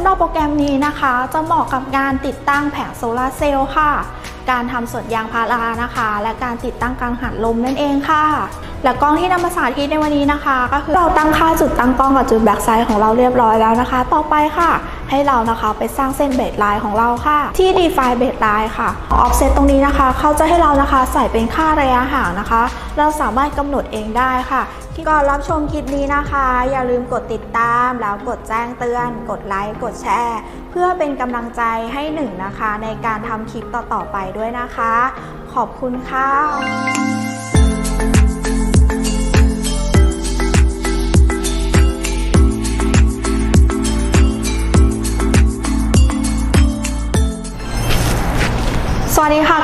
ำหรับโปรแกรมนี้นะคะ จะเหมาะกับการติดตั้งแผงโซลาร์เซลล์ค่ะ การทำสวนยางพารานะคะ และการติดตั้งกังหันลมนั่นเองค่ะ และกล้องที่นำมาสาธิตในวันนี้นะคะ ก็คือเราตั้งค่าจุดตั้งกล้องกับจุดแบ็กไซด์ของเราเรียบร้อยแล้วนะคะ ต่อไปค่ะ ให้เรานะคะไปสร้างเส้นเบสไลน์ของเราค่ะ ที่ define เบสไลน์ค่ะ offset ตรงนี้นะคะ เขาจะให้เรานะคะใส่เป็นค่าระยะห่างนะคะ เราสามารถกำหนดเองได้ค่ะก่อนรับชมคลิปนี้นะคะ อย่าลืมกดติดตามแล้วกดแจ้งเตือน กดไลค์กดแชร์ เพื่อเป็นกำลังใจให้หนึ่งนะคะ ในการทำคลิปต่อๆไปด้วยนะคะ ขอบคุณค่ะ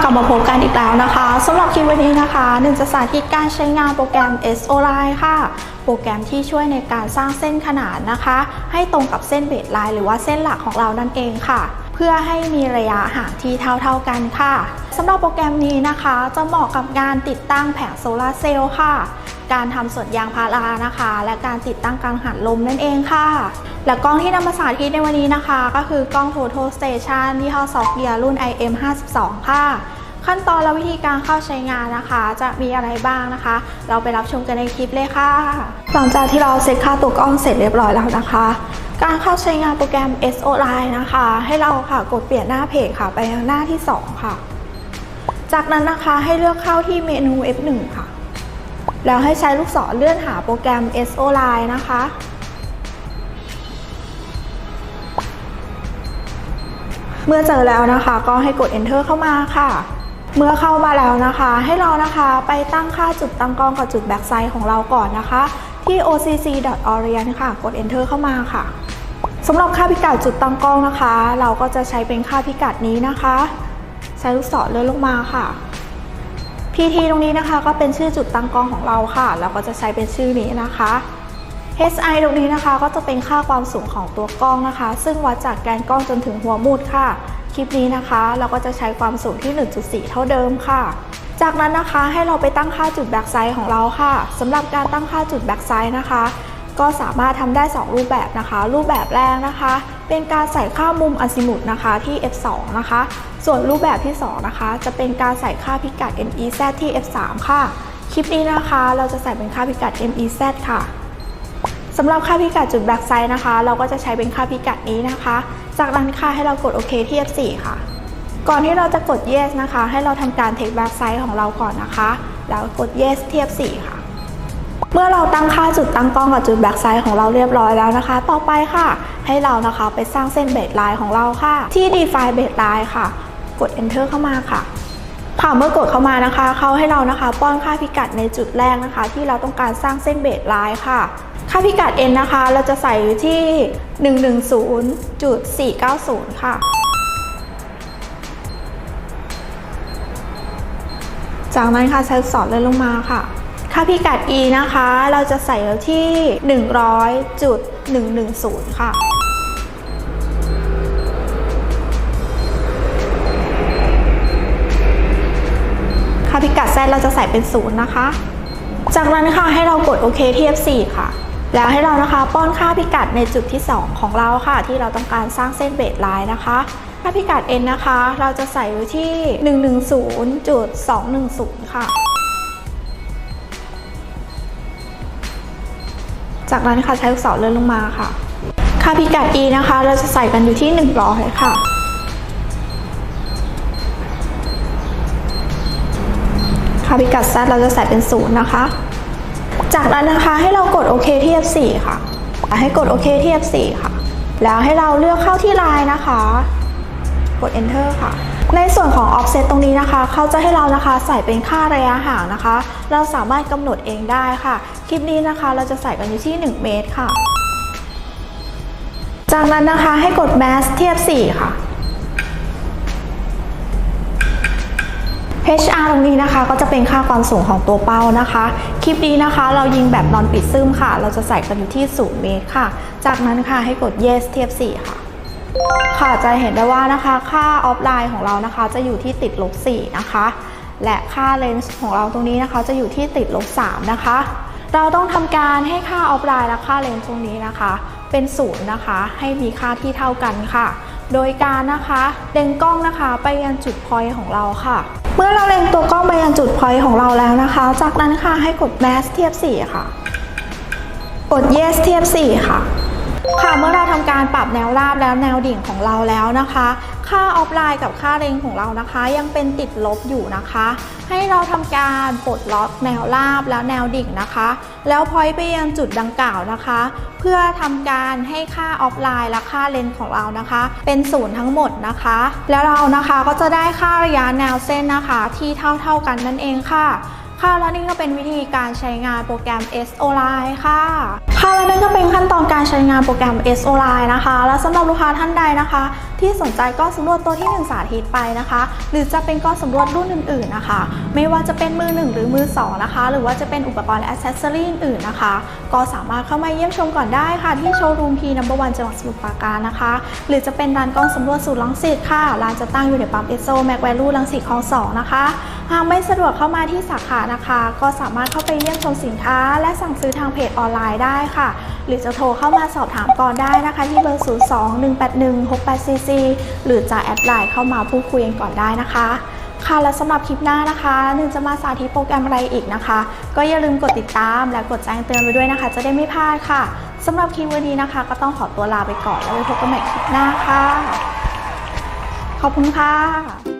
กลับมาพบกันอีกแล้วนะคะสำหรับคลิปวันนี้นะคะหนึ่งจะสาธิตการใช้งานโปรแกรม SO Line ค่ะ โปรแกรมที่ช่วยในการสร้างเส้นขนานนะคะ ให้ตรงกับเส้นเบสไลน์หรือว่าเส้นหลักของเรานั่นเองค่ะ เพื่อให้มีระยะห่างที่เท่าๆกันค่ะสำหรับโปรแกรมนี้นะคะ จะเหมาะกับงานติดตั้งแผงโซลาร์เซลล์ค่ะ การทำสวนยางพารานะคะ และการติดตั้งกังหันลมนั่นเองค่ะ และกล้องที่นำมาสาธิตในวันนี้นะคะ ก็คือกล้อง Total Station ยี่ห้อซอฟเกียรุ่น IM52 ค่ะ ขั้นตอนและวิธีการเข้าใช้งานนะคะ จะมีอะไรบ้างนะคะ เราไปรับชมกันในคลิปเลยค่ะ หลังจากที่เราเซตค่าตัวกล้องเสร็จเรียบร้อยแล้วนะคะ การเข้าใช้งานโปรแกรม SO Line นะคะ ให้เราค่ะกดเปลี่ยนหน้าเพจค่ะ ไปยังหน้าที่ 2 ค่ะ จากนั้นนะคะให้เลือกเข้าที่เมนู F1 ค่ะ แล้วให้ใช้ลูกศรเลื่อนหาโปรแกรม SO Line นะคะ เมื่อเจอแล้วนะคะ ก็ให้กด enter เข้ามาค่ะ เมื่อเข้ามาแล้วนะคะ ให้เรานะคะไปตั้งค่าจุดตั้งกล้องกับจุดแบ็กไซด์ของเราก่อนนะคะ ที่ occ.orient ค่ะ กด enter เข้ามาค่ะสำหรับค่าพิกัดจุดตั้งกล้องนะคะ เราก็จะใช้เป็นค่าพิกัดนี้นะคะ ใช้ลูกศรเลื่อนลงมาค่ะ PT ตรงนี้นะคะก็เป็นชื่อจุดตั้งกล้องของเราค่ะแล้วก็จะใช้เป็นชื่อนี้นะคะ HI ตรงนี้นะคะก็จะเป็นค่าความสูงของตัวกล้องนะคะ ซึ่งวัดจากแกนกล้องจนถึงหัวมุดค่ะ คลิปนี้นะคะ เราก็จะใช้ความสูงที่ 1.4 เท่าเดิมค่ะ จากนั้นนะคะให้เราไปตั้งค่าจุดแบ็กไซด์ของเราค่ะสำหรับการตั้งค่าจุดแบ็กไซด์นะคะ ก็สามารถทำได้ 2 รูปแบบนะคะ รูปแบบแรกนะคะ เป็นการใส่ค่ามุมอซิมุตนะคะที่ f2 นะคะ ส่วนรูปแบบที่2นะคะจะเป็นการใส่ค่าพิกัด MEZ ที่ f3 ค่ะ คลิปนี้นะคะเราจะใส่เป็นค่าพิกัด MEZ ค่ะสำหรับค่าพิกัดจุดแบ็กไซด์นะคะ เราก็จะใช้เป็นค่าพิกัดนี้นะคะ จากนั้นค่ะให้เรากดโอเคที่ F4 ค่ะ ก่อนที่เราจะกด yes นะคะ ให้เราทำการ take back side ของเราก่อนนะคะ แล้วกด yes ที่ F4 ค่ะ เมื่อเราตั้งค่าจุดตั้งกล้องกับจุดแบ็กไซด์ของเราเรียบร้อยแล้วนะคะ ต่อไปค่ะ ให้เรานะคะไปสร้างเส้นเบสไลน์ของเราค่ะ ที่ define เบสไลน์ค่ะ กด enter เข้ามาค่ะค่ะเมื่อกดเข้ามานะคะเขาให้เรานะคะ ป้อนค่าพิกัดในจุดแรกนะคะ ที่เราต้องการสร้างเส้นเบสไลน์ค่ะ ค่าพิกัด n นะคะ เราจะใส่อยู่ที่ 110.490 ค่ะ จากนั้นค่ะใช้สอนเลื่อนลงมาค่ะ ค่าพิกัด e นะคะ เราจะใส่ไว้ที่ 100.110 ค่ะค่าพิกัด z เราจะใส่เป็น 0 นะคะ จากนั้นค่ะให้เรากดโอเคที่ F4 ค่ะ แล้วให้เรานะคะป้อนค่าพิกัดในจุดที่ 2 ของเราค่ะ ที่เราต้องการสร้างเส้นเบสไลน์นะคะค่าพิกัด n นะคะ เราจะใส่ไว้ที่ 110.210 ค่ะ จากนั้นค่ะใช้ลูกศรเลื่อนลงมาค่ะ ค่าพิกัด e นะคะ เราจะใส่กันอยู่ที่100ค่ะ ค่าพิกัด z เราจะใส่เป็น0นะคะ จากนั้นนะคะให้เรากดโอเคที่ F4 ค่ะ ให้กดโอเคที่ F4 ค่ะ แล้วให้เราเลือกเข้าที่ Line นะคะ กด Enter ค่ะ ในส่วนของ Offset ตรงนี้นะคะ เขาจะให้เรานะคะใส่เป็นค่าระยะห่างนะคะ เราสามารถกำหนดเองได้ค่ะ คลิปนี้นะคะเราจะใส่กันอยู่ที่ 1 เมตรค่ะ จากนั้นนะคะให้กด Mask ที่ F4 ค่ะ HR ตรงนี้นะคะก็จะเป็นค่าความสูงของตัวเป้านะคะ คลิปนี้นะคะ เรายิงแบบนอนปิดซึมค่ะ เราจะใส่กันอยู่ที่ 0 เมตรค่ะ จากนั้นค่ะให้กด yes เทียบ 4 ค่ะ ค่ะจะเห็นได้ว่านะคะค่าออฟไลน์ของเรานะคะ จะอยู่ที่ติดลบ4นะคะ และค่าเลนส์ของเราตรงนี้นะคะ จะอยู่ที่ติดลบ3นะคะ เราต้องทำการให้ค่าออฟไลน์และค่าเลนส์ตรงนี้นะคะ เป็นศูนย์นะคะ ให้มีค่าที่เท่ากันค่ะ โดยการนะคะเล็งกล้องนะคะไปยังจุดพอยของเราค่ะ เมื่อเราเล็งตัวกล้องไปยังจุดพอยของเราแล้วนะคะ จากนั้นค่ะให้กด mass เทียบ4ค่ะ กด yes เทียบ4ค่ะ ค่ะเมื่อเราทำการปรับแนวราบแล้วแนวดิ่งของเราแล้วนะคะ ค่าออฟไลน์กับค่าเร็งของเรานะคะ ยังเป็นติดลบอยู่นะคะ ให้เราทำการปลดล็อกแนวราบแล้วแนวดิ่งนะคะ แล้วพอยไปยังจุดดังกล่าวนะคะ เพื่อทำการให้ค่าออฟไลน์และค่าเลนของเรานะคะ เป็นศูนย์ทั้งหมดนะคะ แล้วเรานะคะก็จะได้ค่าระยะแนวเส้นนะคะ ที่เท่าๆกันนั่นเองค่ะค่ะและนี่ก็เป็นวิธีการใช้งานโปรแกรม SO Line ค่ะ ค่ะและนั่นก็เป็นขั้นตอนการใช้งานโปรแกรม SO Line นะคะ และสำหรับลูกค้าท่านใดนะคะ ที่สนใจก้อนสำรวจตัวที่ 1 สาธิตไปนะคะ หรือจะเป็นก้อนสำรวจรุ่นอื่นๆนะคะ ไม่ว่าจะเป็นมือ 1 หรือมือ 2 นะคะ หรือว่าจะเป็นอุปกรณ์และอ c เซสซอรี่อื่นๆนะคะ ก็สามารถเข้ามาเยี่ยมชมก่อนได้ค่ะ ที่โชว์รูม P Number 1จังหวัดสมุทรปราการนะคะ หรือจะเป็นร้านกล้องสำรวจสูตรลังสิตค่ะร้านจะตั้งอยู่ในปั๊ม SO Mac Value ลังสิตคลอง2นะคะหากไม่สะดวกเข้ามาที่สาขานะคะ ก็สามารถเข้าไปเยี่ยมชมสินค้า และสั่งซื้อทางเพจออนไลน์ได้ค่ะ หรือจะโทรเข้ามาสอบถามก่อนได้นะคะ ที่เบอร์หรือจะแอดไลน์เข้ามาพูดคุยกันก่อนได้นะคะ ค่ะและสำหรับคลิปหน้านะคะหนึ่งจะมาสาธิตโปรแกรมอะไรอีกนะคะ ก็อย่าลืมกดติดตามและกดแจ้งเตือนไปด้วยนะคะ จะได้ไม่พลาดค่ะสำหรับคลิปวันนี้นะคะ ก็ต้องขอตัวลาไปก่อนแล้วไว้พบกันใหม่คลิปหน้าค่ะ ขอบคุณค่ะ